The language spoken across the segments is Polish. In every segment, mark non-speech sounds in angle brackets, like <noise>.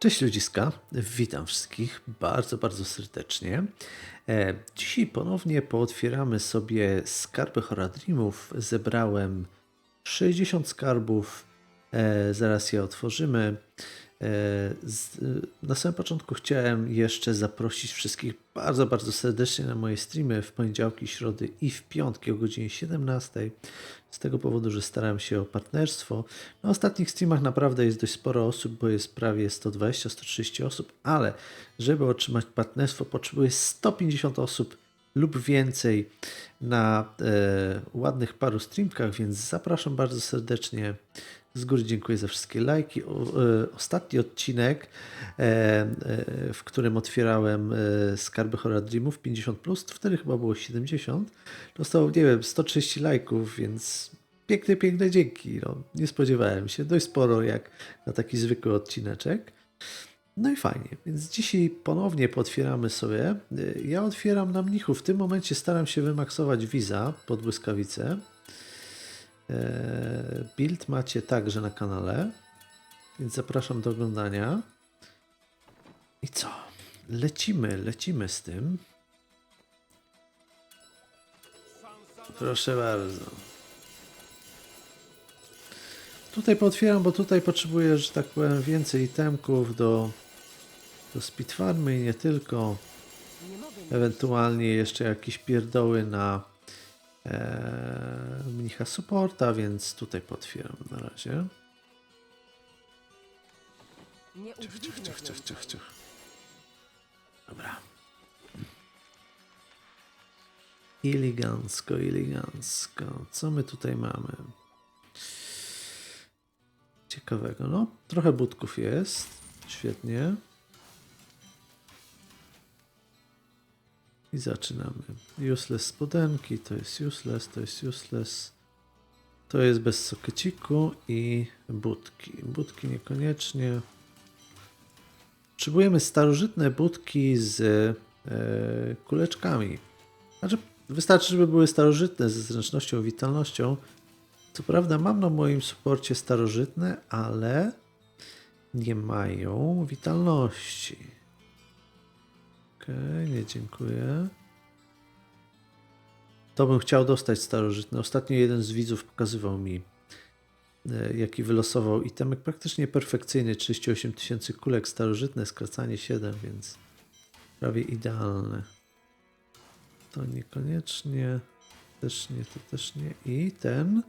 Cześć ludziska, witam wszystkich bardzo, bardzo serdecznie. E, Dzisiaj ponownie pootwieramy sobie skarby Horadrimów. Zebrałem 60 skarbów, e, zaraz je otworzymy. E, z, na samym początku chciałem jeszcze zaprosić wszystkich bardzo, bardzo serdecznie na moje streamy w poniedziałki, środy i w piątki o godzinie 17. Z tego powodu, że starałem się o partnerstwo. Na ostatnich streamach naprawdę jest dość sporo osób, bo jest prawie 120-130 osób, ale żeby otrzymać partnerstwo potrzebuję 150 osób lub więcej na e, ładnych paru streamkach, więc zapraszam bardzo serdecznie. Z góry dziękuję za wszystkie lajki. E, ostatni odcinek, e, e, w którym otwierałem skarby Horror Dreamów 50, plus, wtedy chyba było 70, dostał, nie wiem, 130 lajków, więc piękne, piękne dzięki. No, nie spodziewałem się. Dość sporo jak na taki zwykły odcineczek. No i fajnie, więc dzisiaj ponownie potwieramy sobie. Ja otwieram na mnichu. W tym momencie staram się wymaksować wiza pod błyskawicę. E, Build macie także na kanale, więc zapraszam do oglądania. I co? Lecimy, lecimy z tym. Proszę bardzo. Tutaj potwieram, bo tutaj potrzebuję, że tak powiem, więcej itemków do, do speed farmy i nie tylko. Ewentualnie jeszcze jakieś pierdoły na e, mnicha supporta, więc tutaj potwieram na razie. Ciach, udźwignę ciach, ciach, ciach, ciach. Dobra. Elegancko, elegancko. Co my tutaj mamy? Ciekawego. No, trochę budków jest. Świetnie. I zaczynamy. Useless spodenki, to jest useless, to jest useless. To jest bez sokeciku i budki. Budki niekoniecznie. Potrzebujemy starożytne budki z e, kuleczkami. Znaczy, wystarczy, żeby były starożytne ze zręcznością, witalnością. Co prawda mam na moim suporcie starożytne, ale nie mają witalności. Okej, nie dziękuję. To bym chciał dostać starożytne. Ostatnio jeden z widzów pokazywał mi, e, jaki wylosował itemek praktycznie perfekcyjny. 38 tysięcy kulek starożytne, skracanie 7, więc prawie idealne. To niekoniecznie, też nie, to też nie. I ten?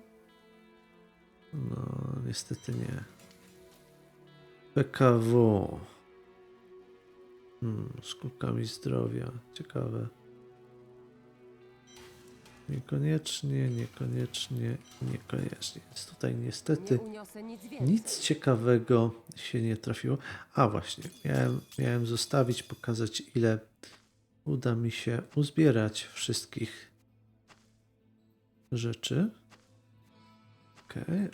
No, niestety nie. PKW. Hmm, z kubkami zdrowia. Ciekawe. Niekoniecznie, niekoniecznie, niekoniecznie. Więc tutaj niestety nic ciekawego się nie trafiło. A właśnie, miałem, miałem zostawić, pokazać ile uda mi się uzbierać wszystkich rzeczy. Okej,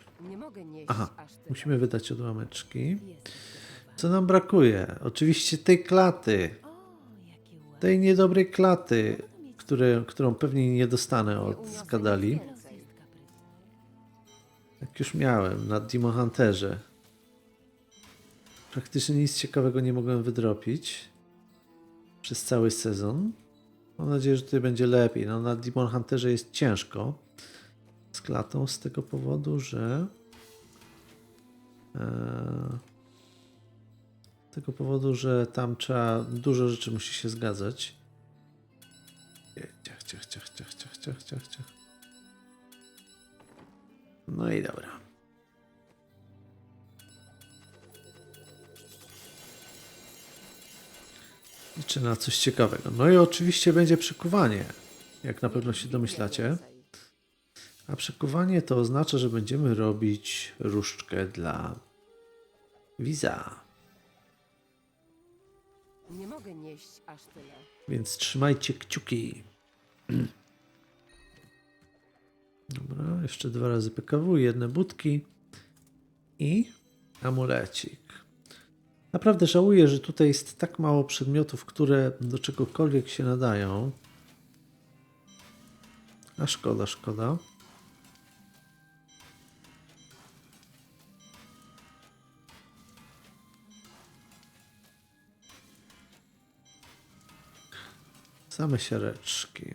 nieść Aha, musimy wydać odłameczki. Co nam brakuje? Oczywiście tej klaty. Tej niedobrej klaty, które, którą pewnie nie dostanę od Kadali. Jak już miałem na Demon Hunterze. Praktycznie nic ciekawego nie mogłem wydropić przez cały sezon. Mam nadzieję, że tutaj będzie lepiej. No, na Demon Hunterze jest ciężko z klatą z tego powodu, że e, z tego powodu, że tam trzeba dużo rzeczy musi się zgadzać. Ciach, ciach, ciach, ciach, ciach, ciach, ciach, ciach. No i dobra. Liczę na coś ciekawego. No i oczywiście będzie przekuwanie, jak na pewno się domyślacie. A przekuwanie to oznacza, że będziemy robić różdżkę dla wiza. Nie mogę nieść aż tyle. Więc trzymajcie kciuki. <clears throat> Dobra, jeszcze dwa razy PKW, jedne budki i amulecik. Naprawdę żałuję, że tutaj jest tak mało przedmiotów, które do czegokolwiek się nadają. A szkoda, szkoda. Same siareczki.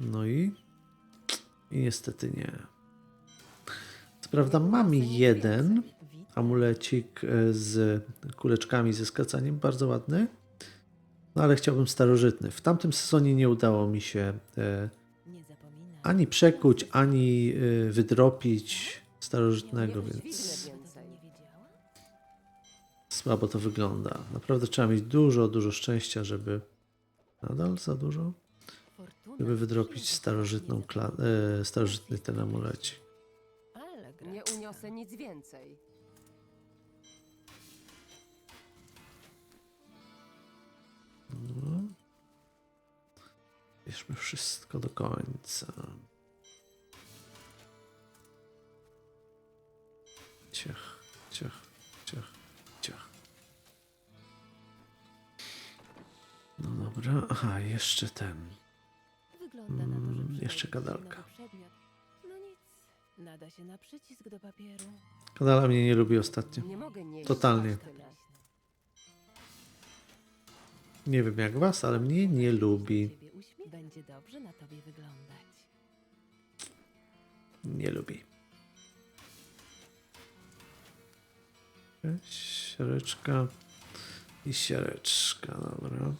No i? I niestety nie. Co prawda mam jeden amulecik e, z kuleczkami ze skracaniem, bardzo ładny. No ale chciałbym starożytny. W tamtym sezonie nie udało mi się e, ani przekuć, ani e, wydropić starożytnego, więc. Słabo to wygląda. Naprawdę trzeba mieć dużo, dużo szczęścia, żeby nadal za dużo, żeby wydropić starożytną kla- e, starożytny ten amulecik. Ale Nie uniosę nic więcej. No. Bierzmy wszystko do końca. Ciach, ciach, ciach. Dobra, aha, jeszcze ten. Wygląda na to, że Mm, jeszcze ci się gadalka. nowy przedmiot. No nic. Nada się na przycisk do papieru. Kanala mnie nie lubi ostatnio. Nie mogę nieść Totalnie. aż tyle. Nie wiem jak was, ale mnie nie lubi. Ciebie uśmiech będzie dobrze na tobie wyglądać. Nie lubi. Siareczka i siareczka, dobra.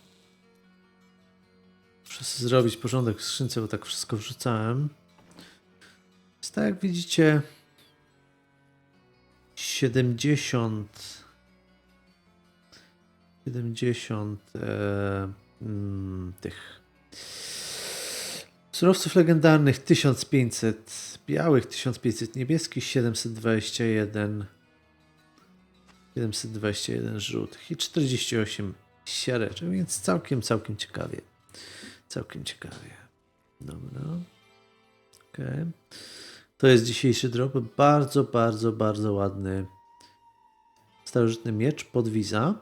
Zrobić porządek w skrzynce, bo tak wszystko wrzucałem. Więc tak jak widzicie 70 70 e, mm, tych Surowców legendarnych 1500 białych, 1500 niebieskich, 721 721 żółtych i 48 siareczek, więc całkiem, całkiem ciekawie. Całkiem ciekawie. Dobra. Okej. To jest dzisiejszy drop. Bardzo, bardzo, bardzo ładny starożytny miecz podwiza.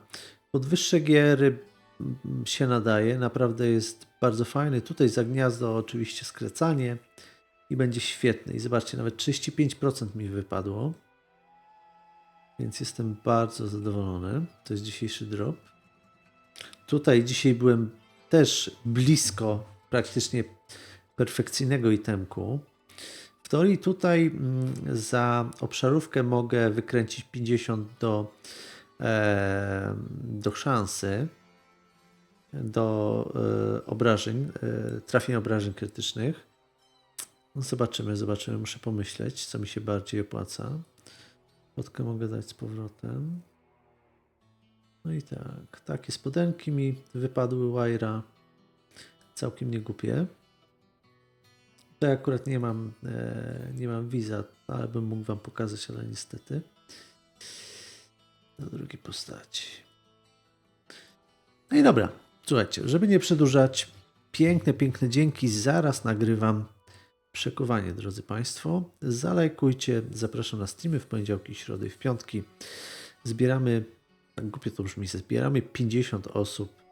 Pod wyższe giery mm, się nadaje. Naprawdę jest bardzo fajny. Tutaj za gniazdo oczywiście skracanie i będzie świetny. I zobaczcie, nawet 35% mi wypadło. Więc jestem bardzo zadowolony. To jest dzisiejszy drop. Tutaj dzisiaj byłem też blisko praktycznie perfekcyjnego itemku. W teorii tutaj mm, za obszarówkę mogę wykręcić 50 do, e, do szansy do e, obrażeń, e, trafień obrażeń krytycznych. No zobaczymy, zobaczymy. Muszę pomyśleć, co mi się bardziej opłaca. Fotkę mogę dać z powrotem. No i tak, takie spodenki mi wypadły Wajra. Całkiem nie głupie. Tutaj akurat nie mam, e, nie mam wiza, ale bym mógł wam pokazać, ale niestety. Do drugiej postaci. No i dobra, słuchajcie, żeby nie przedłużać, piękne, piękne dzięki. Zaraz nagrywam przekowanie, drodzy Państwo. Zalajkujcie, zapraszam na streamy w poniedziałki, środy i w piątki. Zbieramy, tak głupio to brzmi, zbieramy 50 osób,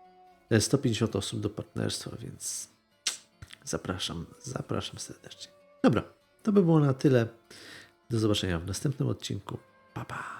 e, 150 osób do partnerstwa, więc zapraszam, zapraszam serdecznie. Dobra, to by było na tyle. Do zobaczenia w następnym odcinku. Pa, pa.